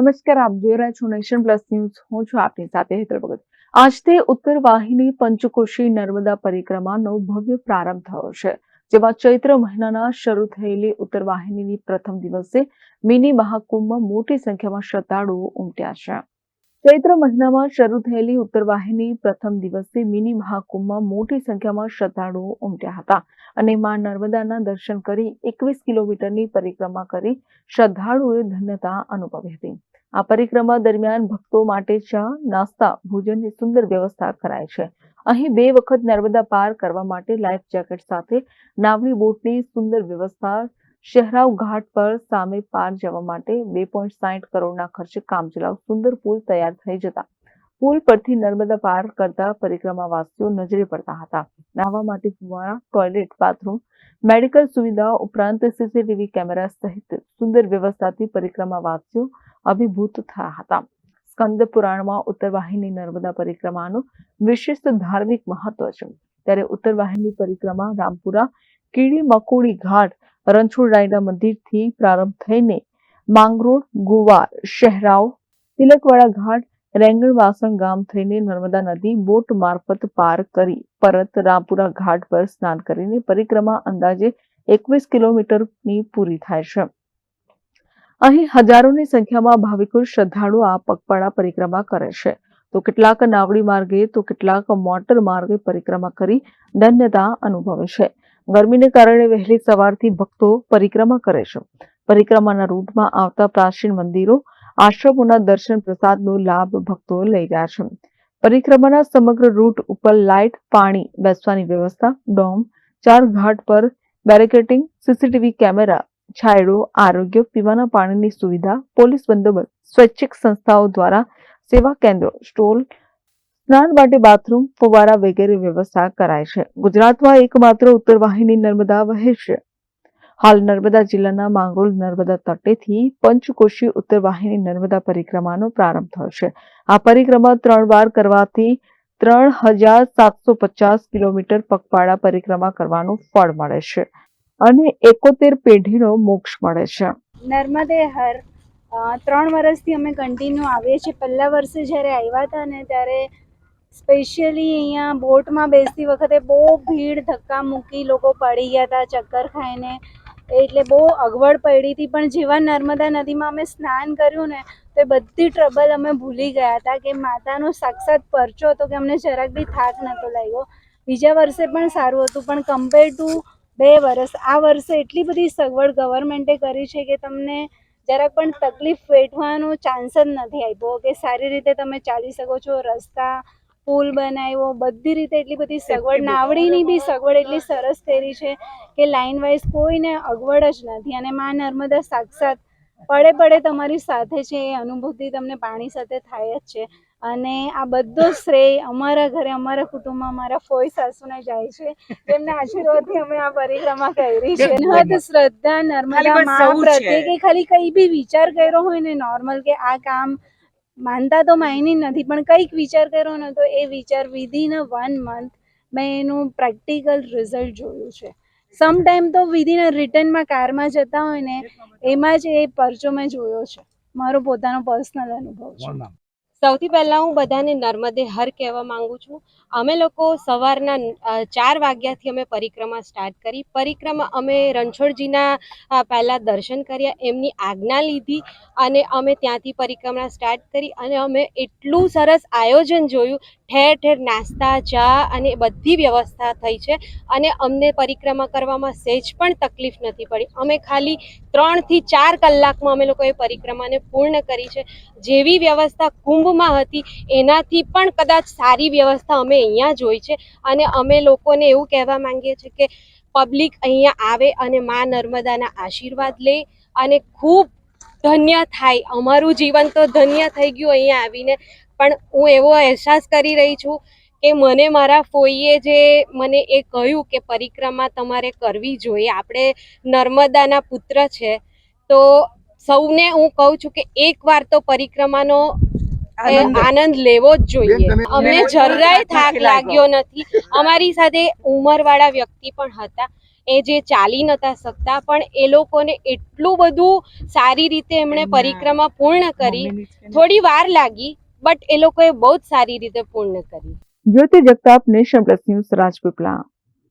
નમસ્કાર, આપ જોઈ રહ્યા છો નેશન પ્લસ ન્યૂઝ. હું છું આપની સાથે હેતર ભગત. આજથી ઉત્તર વાહિની પંચકોશી નર્મદા પરિક્રમાનો ભવ્ય પ્રારંભ થયો છે, જેમાં ચૈત્ર મહિનાના શરૂ થયેલી ઉત્તર વાહિનીની પ્રથમ દિવસે મિની મહાકુંભમાં મોટી સંખ્યામાં શ્રદ્ધાળુઓ ઉમટ્યા છે. ચૈત્ર મહિનામાં શરૂ થયેલી ઉત્તર વાહિની પ્રથમ દિવસે મિની મહાકુંભમાં મોટી સંખ્યામાં શ્રદ્ધાળુઓ ઉમટ્યા હતા અને માં નર્મદાના દર્શન કરી એકવીસ કિલોમીટરની પરિક્રમા કરી શ્રદ્ધાળુઓએ ધન્યતા અનુભવી હતી. આ પરિક્રમા દરમિયાન ભક્તો માટે ચા, નાસ્તા, ભોજનની સુંદર વ્યવસ્થા કરાય છે. અહીં બે વખત નર્મદા પાર કરવા માટે લાઈફ જેકેટ સાથે નાવડી બોટની સુંદર વ્યવસ્થા, શહેરાવ ઘાટ પર સામે પાર જવા માટે બે પોઈન્ટ સાહીઠ કરોડના ખર્ચે કામચલાઉ સુંદર પુલ તૈયાર થઈ જતા. પુલ પરથી નર્મદા પાર કરતા પરિક્રમાવાસીઓ નજરે પડતા હતા. નાહવા માટે ફુવારા ટોયલેટ, બાથરૂમ, મેડિકલ સુવિધા ઉપરાંત સીસીટીવી કેમેરા સહિત સુંદર વ્યવસ્થાથી પરિક્રમાવાસીઓ અભિભૂત થયા હતા. સ્કંદ પુરાણમાં ઉત્તર નર્મદા પરિક્રમાનું વિશિષ્ટ ધાર્મિક મહત્વ છે. ત્યારે ઉત્તર પરિક્રમા રામપુરા, કીડી મકોડી ઘાટ રણછોડરાયના મંદિરથી પ્રારંભ થઈને માંગરોળ, ગુવાર, શહેરાવ, તિલકવાડા ઘાટ, રેંગણ વાસણ ગામ થઈને નર્મદા નદી બોટ મારફત પાર કરી પરત રામપુરા ઘાટ પર સ્નાન કરીને પરિક્રમા અંદાજે એકવીસ કિલોમીટરની પૂરી થાય છે. અહીં હજારોની સંખ્યામાં ભાવિકો શ્રદ્ધાળુઓ આ પગપાળા પરિક્રમા કરે છે. તો કેટલાક નાવડી માર્ગે, તો કેટલાક મોટર માર્ગે પરિક્રમા કરી ધન્યતા અનુભવે છે. ગરમીને કારણે વહેલી સવારથી ભક્તો પરિક્રમા કરે છે. પરિક્રમાના રૂટમાં આવતા પ્રાચીન મંદિરો, આશ્રમોના દર્શન પ્રસાદનો લાભ ભક્તો લઈ રહ્યા છે. પરિક્રમાના સમગ્ર રૂટ ઉપર લાઇટ, પાણી, બેસવાની વ્યવસ્થા, ડોમ, ચાર ઘાટ પર બેરિકેટિંગ સીસીટીવી કેમેરા છાયડો, આરોગ્ય, પીવાના પાણીની સુવિધા, પોલીસ બંદોબસ્ત, સ્વૈચ્છિક સંસ્થાઓ દ્વારા સેવા કેન્દ્રો, સ્ટોલ, સ્નાન માટે બાથરૂમ, ફુવારા વગેરે વ્યવસ્થા કરાય છે. ગુજરાતમાં એકમાત્ર ઉત્તર વાહિની નર્મદા વહે છે. હાલ નર્મદા જિલ્લાના માંગરોળ નર્મદા તટેથી પંચકોશી ઉત્તર વાહિની નર્મદા પરિક્રમાનો પ્રારંભ થયો છે. આ પરિક્રમા ત્રણ વાર કરવાથી ત્રણ હજાર સાતસો પચાસ કિલોમીટર પગપાળા પરિક્રમા કરવાનું ફળ મળે છે. અને એકોતેર પેઢીનો મોક્ષ મળે છે. નર્મદે હર ત્રણ વર્ષથી અમે કન્ટિન્યુ આવીએ છીએ. પહેલા વર્ષે જ્યારે આવ્યા હતા ને ત્યારે સ્પેશિયલી અહીંયા બોટમાં બેસતી વખતે બહુ ભીડ, ધક્કા મૂકી લોકો પડી ગયા હતા, ચક્કર ખાઈને. એટલે બહુ અગવડ પડી હતી. પણ જેવા નર્મદા નદીમાં અમે સ્નાન કર્યું ને, તો બધી ટ્રબલ અમે ભૂલી ગયા હતા કે માતાનો સાક્ષાત પરચો હતો કે અમને જરાક બી થાક નહોતો લાગ્યો. બીજા વર્ષે પણ સારું હતું. પણ કમ્પેર ટુ બે વર્ષ આ વર્ષે એટલી બધી સગવડ ગવર્મેન્ટે કરી છે કે તમને જરાક પણ તકલીફ વેઠવાનો ચાન્સ જ નથી આપ્યો. કે સારી રીતે તમે ચાલી શકો છો રસ્તા પુલ બનાવ્યો બધી રીતે એટલી બધી સગવડ. નાવડીની બી સગવડ એટલી સરસ કરી છે કે લાઇન વાઇઝ કોઈને અગવડ જ નથી. અને મા નર્મદા સાક્ષાત પડે પડે તમારી સાથે છે એ અનુભૂતિ તમને પાણી સાથે થાય જ છે. અને આ બધો શ્રેય અમારા ઘરે અમારા કુટુંબમાં અમારા ફોઈ સાસુને જાય છે. તેમના આશીર્વાદથી અમે આ પરિક્રમા કરી છે. નહત શ્રદ્ધા નર્મદા મા પ્રત્યે કે ખાલી કઈ બી વિચાર કર્યો હોય ને નોર્મલ કે આ કામ માનતા તો માયની નથી પણ કંઈક વિચાર કર્યો ને તો એ વિચાર વિધિન વન મંથ મેં એનું પ્રેક્ટિકલ રિઝલ્ટ જોયું છે. સમ ટાઈમ તો વિધિન રિટર્નમાં કારમાં જતા હોય ને એમાં જ એ પરચો મેં જોયો છે. મારો પોતાનો પર્સનલ અનુભવ છે. સૌથી પહેલાં હું બધાને નર્મદે હર કહેવા માંગુ છું. અમે લોકો સવારના ચાર વાગ્યાથી અમે પરિક્રમા સ્ટાર્ટ કરી. પરિક્રમા અમે રણછોડજીના પહેલાં દર્શન કર્યા, એમની આજ્ઞા લીધી અને અમે ત્યાંથી પરિક્રમા સ્ટાર્ટ કરી અને અમે એટલું સરસ આયોજન જોયું. ઠેર ઠેર નાસ્તા, ચા અને બધી વ્યવસ્થા થઈ છે અને અમને પરિક્રમા કરવામાં સહેજ પણ તકલીફ નથી પડી. અમે ખાલી ત્રણથી ચાર કલાકમાં અમે લોકોએ પરિક્રમાને પૂર્ણ કરી છે. જેવી વ્યવસ્થા કુંભમાં હતી. એનાથી પણ કદાચ સારી વ્યવસ્થા અમે અહીંયા જોઈ છે. અને અમે લોકોને એવું કહેવા માંગીએ છીએ કે પબ્લિક અહીંયા આવે અને મા નર્મદાના આશીર્વાદ લે અને ખૂબ ધન્ય થાય. અમારું જીવન તો ધન્ય થઈ ગયું અહીંયા આવીને. પણ હું એવો અહેસાસ કરી રહી છું કે મને મારા ફોઈએ જે મને એ કહ્યું કે પરિક્રમા તમારે કરવી જોઈએ. આપણે નર્મદાના પુત્ર છે. તો સૌને હું કહું છું કે એકવાર તો પરિક્રમાનો એ આનંદ. આનંદ લેવો જ જોઈએ. અમને જરાય થાક લાગ્યો નથી. અમારી સાથે ઉંમરવાળા વ્યક્તિ પણ હતા. એ જે ચાલી નતા શકતા પણ એ લોકોને એટલું બધું સારી રીતે એમણે પરિક્રમા પૂર્ણ કરી. થોડી વાર લાગી બટ એ લોકોએ બહુ જ સારી રીતે પૂર્ણ કરી. Jyoti Jagtap nation plus news Rajpipla.